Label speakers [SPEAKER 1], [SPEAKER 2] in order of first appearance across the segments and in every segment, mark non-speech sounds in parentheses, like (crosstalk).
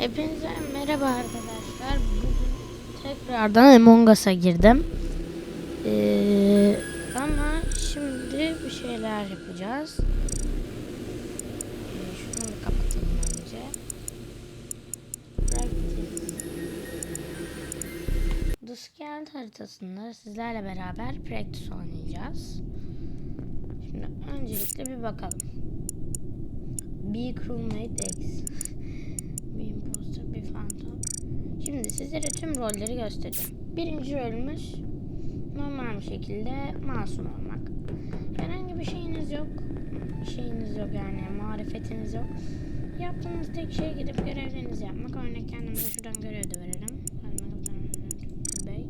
[SPEAKER 1] Hepinize merhaba arkadaşlar. Bugün tekrardan Among Us'a girdim. Ee, ama şimdi bir şeyler yapacağız. Ee, şunu kapatalım önce. Practice. The Scaled haritasında sizlerle beraber practice oynayacağız. Şimdi öncelikle bir bakalım. Bir crewmate X. bir imposter, bir phantom. Şimdi sizlere tüm rolleri göstereceğim. Birinci rolümüz normal bir şekilde masum olmak. Herhangi bir şeyiniz yok. Şeyiniz yok yani marifetiniz yok. Yaptığınız tek şey gidip görevlerinizi yapmak. Örnek kendimize şuradan görev de verelim. Bey.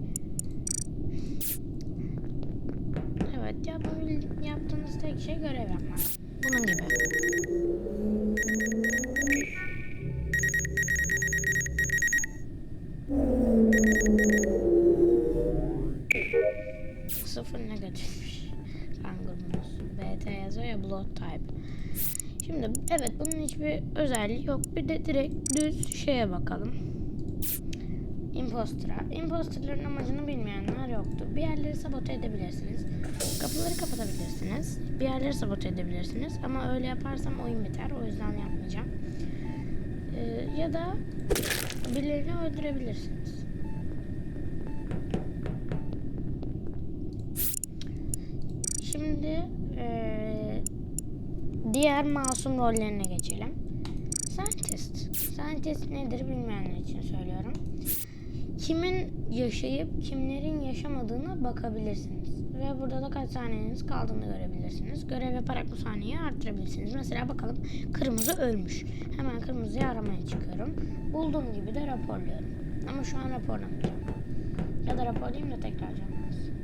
[SPEAKER 1] Evet yapabil- yaptığınız tek şey görev yapmak. Bunun gibi. Yazıyor ya blood type. Şimdi evet bunun hiçbir özelliği yok. Bir de direkt düz şeye bakalım. Imposter'a. Imposterların amacını bilmeyenler yoktu. Bir yerleri sabote edebilirsiniz. Kapıları kapatabilirsiniz. Bir yerleri sabote edebilirsiniz. Ama öyle yaparsam oyun biter. O yüzden yapmayacağım. Ee, ya da birilerini öldürebilirsiniz. Diğer masum rollerine geçelim. Scientist. Scientist nedir bilmeyenler için söylüyorum. Kimin yaşayıp kimlerin yaşamadığına bakabilirsiniz. Ve burada da kaç saniyeniz kaldığını görebilirsiniz. Görev yaparak bu saniyeyi arttırabilirsiniz. Mesela bakalım kırmızı ölmüş. Hemen kırmızıyı aramaya çıkıyorum. Bulduğum gibi de raporluyorum. Ama şu an raporlamayacağım. Ya da raporlayayım da tekrar canlansın.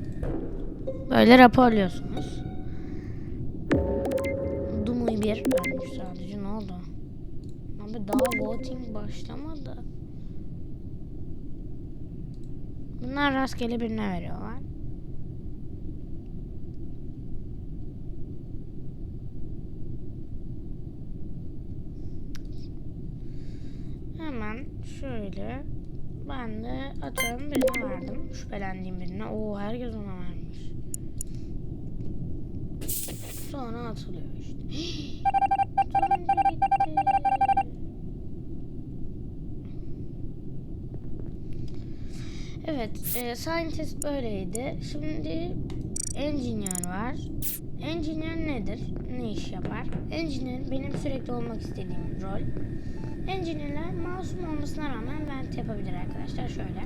[SPEAKER 1] Böyle raporluyorsunuz. Bir ölmüş sadece ne oldu? Abi daha voting başlamadı. Bunlar rastgele birine veriyorlar. Hemen şöyle ben de atıyorum birine verdim. Şüphelendiğim birine. Oo herkes ona vermiş. Sonra atılıyor işte. Turuncu gitti. Evet, e, Scientist böyleydi. Şimdi Engineer var. Engineer nedir? Ne iş yapar? Engineer benim sürekli olmak istediğim rol. Engineer'ler masum olmasına rağmen vent yapabilir arkadaşlar. Şöyle.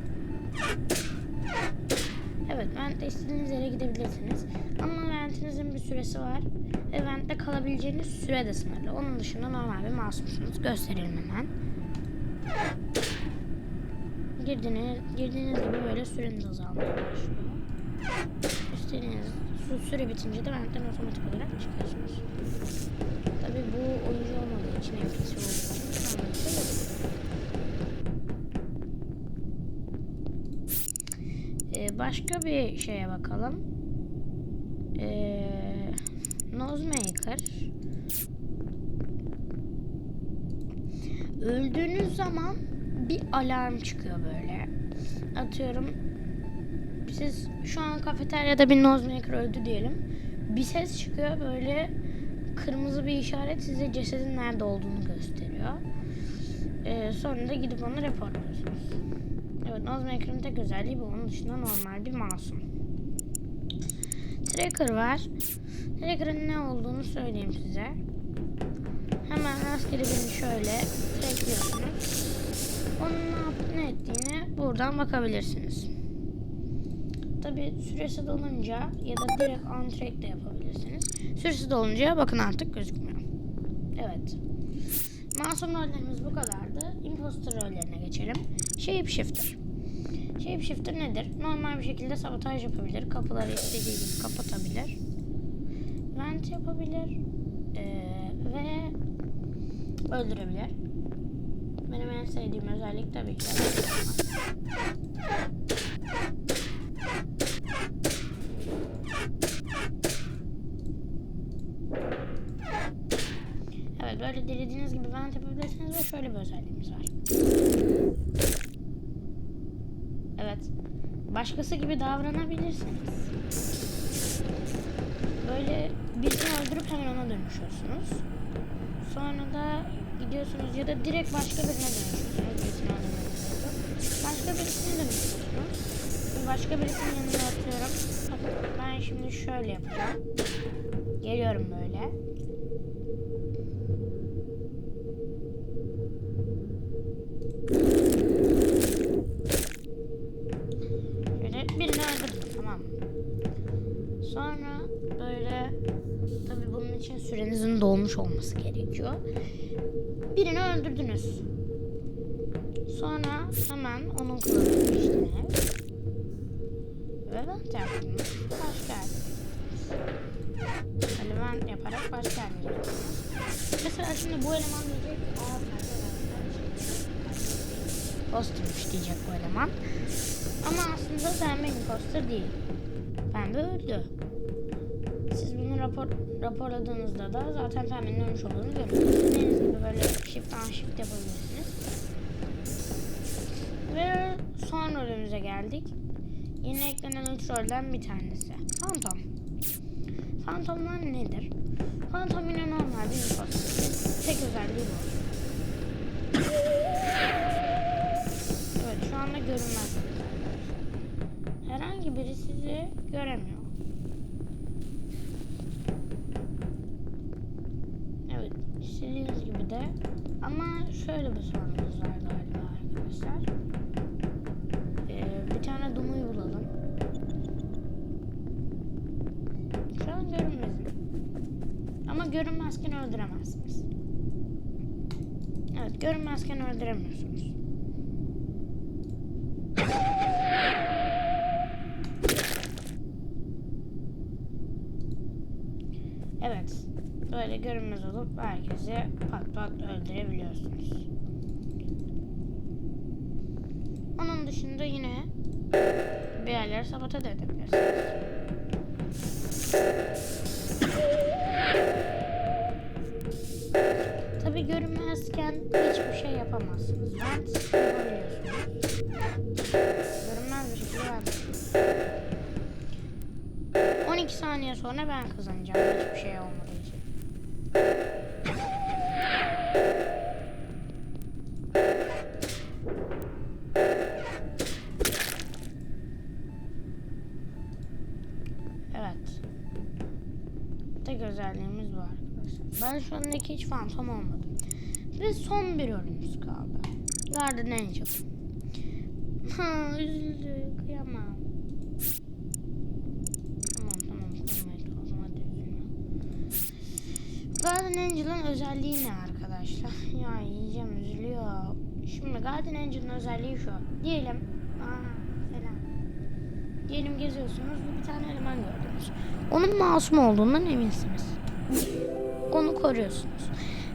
[SPEAKER 1] Evet, ventte istediğiniz yere gidebilirsiniz. Ama ventinizin bir süresi var. Ve ventte kalabileceğiniz süre de sınırlı. Onun dışında normal bir masumsunuz. Gösterelim hemen. Girdiğiniz, girdiğiniz gibi böyle süreniz azalmaya başlıyor. İstediğiniz süre bitince de ventten otomatik olarak çıkıyorsunuz. Tabi bu oyuncu olmadığı için söyledim. Ee, başka bir şeye bakalım. Ee, Nosemaker. Öldüğünüz zaman bir alarm çıkıyor böyle. Atıyorum siz şu an kafeteryada bir Nosemaker öldü diyelim. Bir ses çıkıyor böyle kırmızı bir işaret size cesedin nerede olduğunu gösteriyor. Ee, sonra da gidip onu reportluyorsunuz. Evet Nosemaker'ın tek özelliği bu. Onun dışında normal bir masum. Tracker var. Tracker'ın ne olduğunu söyleyeyim size. Hemen rastgele birini şöyle trackliyorsunuz. Onun ne ne ettiğini buradan bakabilirsiniz. Tabi süresi dolunca ya da direkt on track de yapabilirsiniz. Süresi dolunca bakın artık gözükmüyor. Evet. Masum rollerimiz bu kadardı. Imposter rollerine geçelim. Shapeshifter. Shapeshifter nedir? Normal bir şekilde sabotaj yapabilir. Kapıları istediği gibi kapatabilir. Vent yapabilir. Ee, ve öldürebilir. Benim en sevdiğim özellik tabii ki. Evet böyle dilediğiniz gibi vent yapabilirsiniz ve şöyle bir özelliğimiz var. Evet. Başkası gibi davranabilirsiniz. Böyle birisini öldürüp hemen ona dönüşüyorsunuz. Sonra da gidiyorsunuz ya da direkt başka birine dönüşüyorsunuz. Başka birisine dönüşüyorsunuz. Başka birisinin yanına atıyorum. Ben şimdi şöyle yapacağım. Geliyorum böyle. Şöyle birini öldürdüm tamam mı? Sonra böyle tabi bunun için dolmuş olması gerekiyor. Birini öldürdünüz. Sonra hemen onun kılığını değiştiniz. Ve ben yaptınız. Geldiniz. Hani ben yaparak başka yerlere. Mesela şimdi bu eleman diyecek Postermiş diyecek bu eleman. Ama aslında pembe imposter değil. Pembe öldü. Siz bunu rapor, raporladığınızda da zaten pembenin ölmüş olduğunu görüyorsunuz. Dediğiniz gibi böyle shift on shift yapabilirsiniz. Ve son rolümüze geldik. Yeni eklenen üç rolden bir tanesi. Phantom. Phantomlar nedir? Phantom yine normal bir imposter. Tek özelliği bu. Evet şu anda görünmez. Herhangi biri sizi göremiyor. Evet istediğiniz gibi de ama şöyle bir sorunumuz var galiba arkadaşlar. Ee, bir tane Dumu'yu bulalım. Şu an görünmezim. Ama görünmezken öldüremezsiniz. Evet görünmezken öldüremiyorsunuz. Görünmez olup herkesi pat pat öldürebiliyorsunuz. Onun dışında yine bir yerleri sabote de edebilirsiniz. Tabi görünmezken hiçbir şey yapamazsınız. Vent yapabiliyorsunuz. Görünmez bir şekilde vent 12 saniye sonra ben kazanacağım hiçbir şey olmadığı için. Evet. Tek özelliğimiz bu arkadaşlar. Ben şu andaki hiç fantom olmadım. Ve son bir rolümüz kaldı. Garden Angel. (laughs) Ha üzüldü. Kıyamam. Garden Angel'ın özelliği ne arkadaşlar? Ya yiyeceğim üzülüyor. Şimdi Garden Angel'ın özelliği şu. Diyelim. Aa, selam. Diyelim geziyorsunuz ve bir tane eleman gördünüz. Onun masum olduğundan eminsiniz. Onu koruyorsunuz.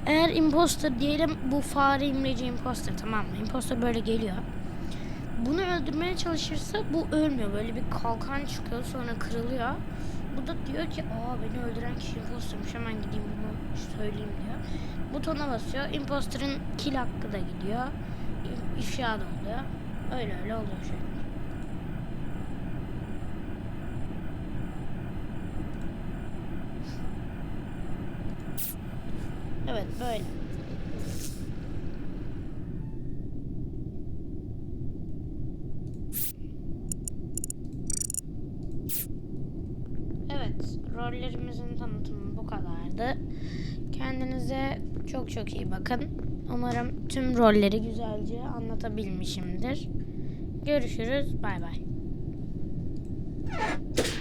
[SPEAKER 1] Eğer imposter diyelim bu fare imleci imposter tamam mı? Imposter böyle geliyor. Bunu öldürmeye çalışırsa bu ölmüyor. Böyle bir kalkan çıkıyor sonra kırılıyor. Bu da diyor ki aa beni öldüren kişi impostermiş hemen gideyim bunu söyleyeyim diyor. Butona basıyor. Imposter'ın kill hakkı da gidiyor. İfşa da oluyor. Öyle öyle oluyor şöyle. Evet böyle. Evet, rollerimizin tanıtımı bu kadardı. Kendinize çok çok iyi bakın. Umarım tüm rolleri güzelce anlatabilmişimdir. Görüşürüz. Bay bay.